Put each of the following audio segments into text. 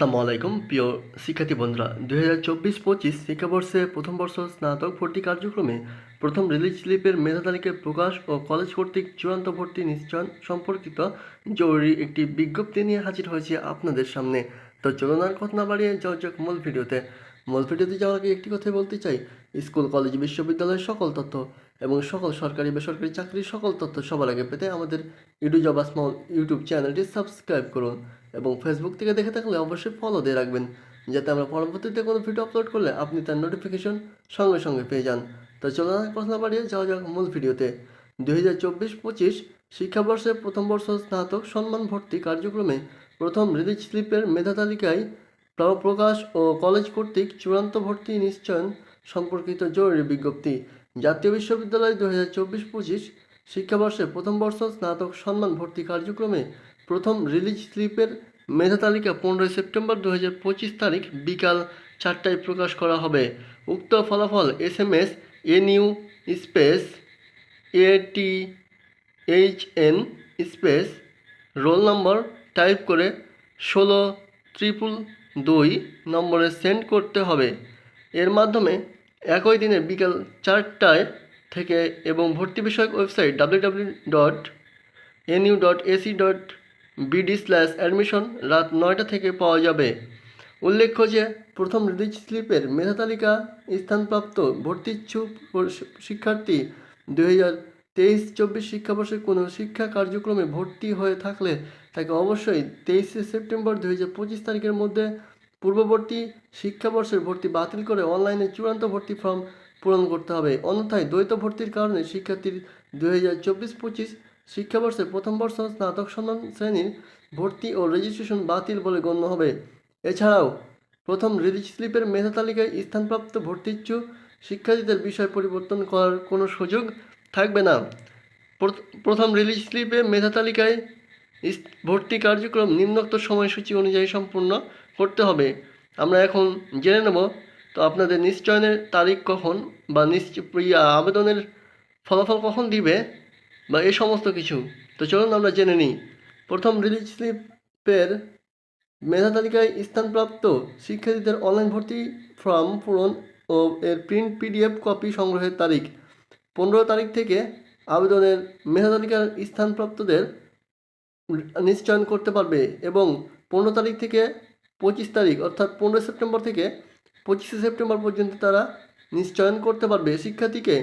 আসসালামু আলাইকুম। প্রিয় শিক্ষার্থী বন্ধুরা দু হাজার চব্বিশ পঁচিশ শিক্ষাবর্ষে প্রথম বর্ষ স্নাতক ভর্তি কার্যক্রমে প্রথম রিলিজ স্লিপের মেধা তালিকা প্রকাশ ও কলেজ কর্তৃক চূড়ান্ত ভর্তি নিশ্চয়ন সম্পর্কিত জরুরি একটি বিজ্ঞপ্তি নিয়ে হাজির হয়েছে আপনাদের সামনে। তো চলনার কথা না বাড়িয়ে যাওয়া যাক মূল ভিডিওতে। মূল ভিডিওতে যাওয়ার আগে একটি কথাই বলতে চাই। স্কুল, কলেজ, বিশ্ববিদ্যালয়ের সকল তথ্য এবং সকল সরকারি, বেসরকারি চাকরির সকল তথ্য সবার আগে পেতে আমাদের ইউটিউব জবা স্মল ইউটিউব চ্যানেলটি সাবস্ক্রাইব করুন এবং ফেসবুক থেকে দেখে থাকলে অবশ্যই ফলো দিয়ে রাখবেন, যাতে আমরা পরবর্তীতে কোনো ভিডিও আপলোড করলে আপনি তার নোটিফিকেশন সঙ্গে সঙ্গে পেয়ে যান। তো কথা না বাড়িয়ে যাওয়া যাক মূল ভিডিওতে। দুই হাজার চব্বিশ পঁচিশ শিক্ষাবর্ষে প্রথম বর্ষ স্নাতক সম্মান ভর্তি কার্যক্রমে প্রথম রিলিজ স্লিপের মেধা তালিকায় প্র- প্রকাশ ও কলেজ কর্তৃক চূড়ান্ত ভর্তি নিশ্চয়ন সম্পর্কিত জরুরি বিজ্ঞপ্তি। জাতীয় বিশ্ববিদ্যালয় দু হাজার চব্বিশ পঁচিশ শিক্ষাবর্ষে প্রথম বর্ষ স্নাতক সম্মান ভর্তি কার্যক্রমে প্রথম রিলিজ স্লিপের মেধা তালিকা পনেরোই সেপ্টেম্বর দু হাজার পঁচিশ তারিখ বিকাল চারটায় প্রকাশ করা হবে। উক্ত ফলাফল S M S, N U space AT H N space, roll number type করে ষোলো ট্রিপল দুই নম্বরে সেন্ড করতে হবে। এর মাধ্যমে একই দিনে বিকাল চারটায় থেকে এবং ভর্তি বিষয়ক website W W dot NU dot AC dot BD slash admission রাত নয়টা থেকে পাওয়া যাবে। উল্লেখ্য যে, প্রথম রিলিজ স্লিপের মেধা তালিকা স্থানপ্রাপ্ত ভর্তি ইচ্ছুক শিক্ষার্থী দুই হাজার তেইশ চব্বিশ শিক্ষাবর্ষে কোনো শিক্ষা কার্যক্রমে ভর্তি হয়ে থাকলে তাকে অবশ্যই তেইশে সেপ্টেম্বর দুই হাজার পঁচিশ তারিখের মধ্যে পূর্ববর্তী শিক্ষাবর্ষের ভর্তি বাতিল করে অনলাইনে চূড়ান্ত ভর্তি ফর্ম পূরণ করতে হবে। অন্যথায় দ্বৈত ভর্তির কারণে শিক্ষার্থীর দুই হাজার চব্বিশ পঁচিশ শিক্ষাবর্ষের প্রথম বর্ষ স্নাতক সম্মান শ্রেণির ভর্তি ও রেজিস্ট্রেশন বাতিল বলে গণ্য হবে। এছাড়াও, প্রথম রিলিজ স্লিপের মেধা তালিকায় স্থানপ্রাপ্ত ভর্তি ইচ্ছুক শিক্ষার্থীদের বিষয় পরিবর্তন করার কোনো সুযোগ থাকবে না। প্রথম রিলিজ স্লিপে মেধা তালিকায় ভর্তি কার্যক্রম নিম্নোক্ত সময়সূচি অনুযায়ী সম্পূর্ণ করতে হবে। আমরা এখন জেনে নেব, তো আপনাদের নিশ্চয়নের তারিখ কখন বা নিশ্চয় আবেদনের ফলাফল কখন দিবে বা এই সমস্ত কিছু। তো চলুন আমরা জেনে নিই। প্রথম রিলিজ স্লিপের মেধা তালিকায় স্থানপ্রাপ্ত শিক্ষার্থীদের অনলাইন ভর্তি ফর্ম পূরণ ও এর প্রিন্ট পিডিএফ কপি সংগ্রহের তারিখ। পনেরো তারিখ থেকে আবেদনের মেধা তালিকার স্থানপ্রাপ্তদের নিশ্চয়ন করতে পারবে এবং পনেরো তারিখ থেকে পঁচিশ তারিখ, অর্থাৎ পনেরো সেপ্টেম্বর থেকে পঁচিশে সেপ্টেম্বর পর্যন্ত তারা নিশ্চয়ন করতে পারবে। শিক্ষার্থীকে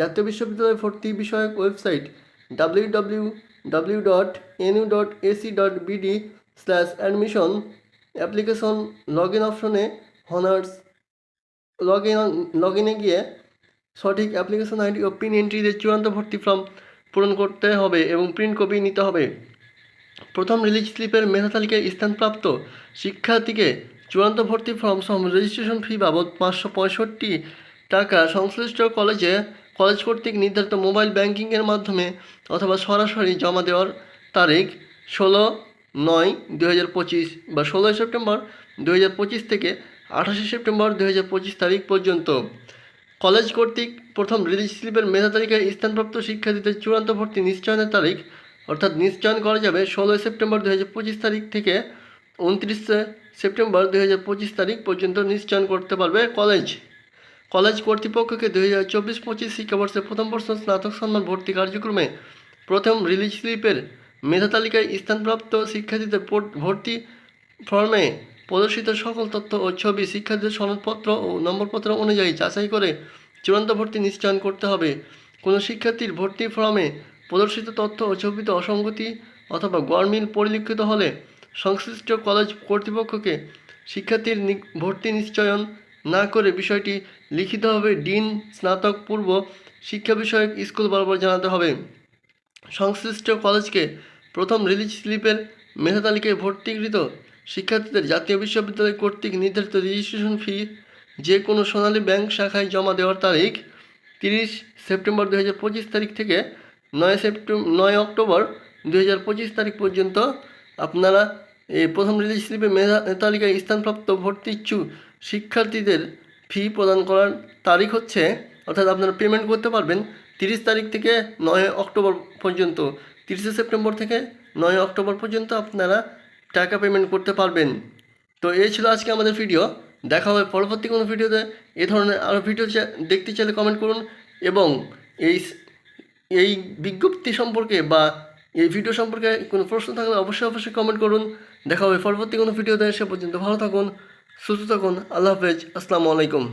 জাতীয় বিশ্ববিদ্যালয় ভর্তি বিষয়ক website W W W dot NU dot AC dot BD slash admission application log in অপশনে হনার্স লগ ইন লগ ইনে গিয়ে সঠিক অ্যাপ্লিকেশন আইডি ও পিন এন্ট্রি দিয়ে চূড়ান্ত ভর্তি ফর্ম পূরণ করতে হবে এবং প্রিন্ট কপি নিতে হবে। প্রথম রিলিজ স্লিপের মেধা তালিকায় স্থানপ্রাপ্ত শিক্ষার্থীকে চূড়ান্ত ভর্তি ফর্ম সহ রেজিস্ট্রেশন ফি বাবদ পাঁচশো পঁয়ষট্টি টাকা সংশ্লিষ্ট কলেজে কলেজ কর্তৃক নির্ধারিত মোবাইল ব্যাংকিংয়ের মাধ্যমে অথবা সরাসরি জমা দেওয়ার তারিখ ষোলো নয় দু বা ষোলোই সেপ্টেম্বর দু হাজার পঁচিশ থেকে আঠাশে সেপ্টেম্বর দু হাজার পঁচিশ তারিখ পর্যন্ত। কলেজ কর্তৃক প্রথম রিলিজ স্লিপের মেধা তালিকায় স্থানপ্রাপ্ত শিক্ষার্থীদের চূড়ান্ত ভর্তি নিশ্চয়নের তারিখ অর্থাৎ নিশ্চয়ন করা যাবে ষোলোই সেপ্টেম্বর দু হাজার পঁচিশ তারিখ থেকে উনত্রিশে সেপ্টেম্বর দু হাজার পঁচিশ তারিখ পর্যন্ত নিশ্চয়ন করতে পারবে কলেজ। কলেজ কর্তৃপক্ষকে দুই হাজার চব্বিশ পঁচিশ শিক্ষাবর্ষে প্রথম বর্ষ স্নাতক সম্মান ভর্তি কার্যক্রমে প্রথম রিলিজ স্লিপের মেধা তালিকায় স্থানপ্রাপ্ত শিক্ষার্থীদের ভর্তি ফর্মে প্রদর্শিত সকল তথ্য ও ছবি শিক্ষার্থীদের সনদপত্র ও নম্বরপত্র অনুযায়ী যাচাই করে চূড়ান্ত ভর্তি নিশ্চয়ন করতে হবে। কোনো শিক্ষার্থীর ভর্তি ফর্মে প্রদর্শিত তথ্য ও ছবিতে অসঙ্গতি অথবা গড়মিল পরিলক্ষিত হলে সংশ্লিষ্ট কলেজ কর্তৃপক্ষকে শিক্ষার্থীর ভর্তি নিশ্চয়ন না করে বিষয়টি লিখিতভাবে ডিন, স্নাতক, পূর্ব শিক্ষা বিষয়ক স্কুল বরাবর জানাতে হবে। সংশ্লিষ্ট কলেজকে প্রথম রিলিজ স্লিপের মেধা তালিকায় ভর্তিকৃত শিক্ষার্থীদের জাতীয় বিশ্ববিদ্যালয় কর্তৃক নির্ধারিত রেজিস্ট্রেশন ফি যে কোনো সোনালী ব্যাংক শাখায় জমা দেওয়ার তারিখ তিরিশ সেপ্টেম্বর দু হাজার পঁচিশ তারিখ থেকে নয় সেপ্টেম্বর নয় অক্টোবর দু হাজার পঁচিশ তারিখ পর্যন্ত আপনারা এই প্রথম রিলিজ স্লিপে মেধা, তালিকায় স্থানপ্রাপ্ত ভর্তি ইচ্ছুক শিক্ষার্থীদের ফি প্রদান করার তারিখ হচ্ছে, অর্থাৎ আপনারা পেমেন্ট করতে পারবেন তিরিশ তারিখ থেকে নয় অক্টোবর পর্যন্ত। তিরিশে সেপ্টেম্বর থেকে নয় অক্টোবর পর্যন্ত আপনারা টাকা পেমেন্ট করতে পারবেন। তো এই ছিল আজকে আমাদের ভিডিও দেখা হবে পরবর্তী কোনো ভিডিওতে এ ধরনের আরও ভিডিও দেখতে চাইলে কমেন্ট করুন এবং এই এই বিজ্ঞপ্তি সম্পর্কে বা এই ভিডিও সম্পর্কে কোনো প্রশ্ন থাকলে অবশ্যই অবশ্যই কমেন্ট করুন। দেখা হবে পরবর্তী কোনো ভিডিও ভিডিওতে সে পর্যন্ত ভালো থাকুন, সুস্থ থাকুন, আল্লাহ হাফেজ, আসসালামু আলাইকুম।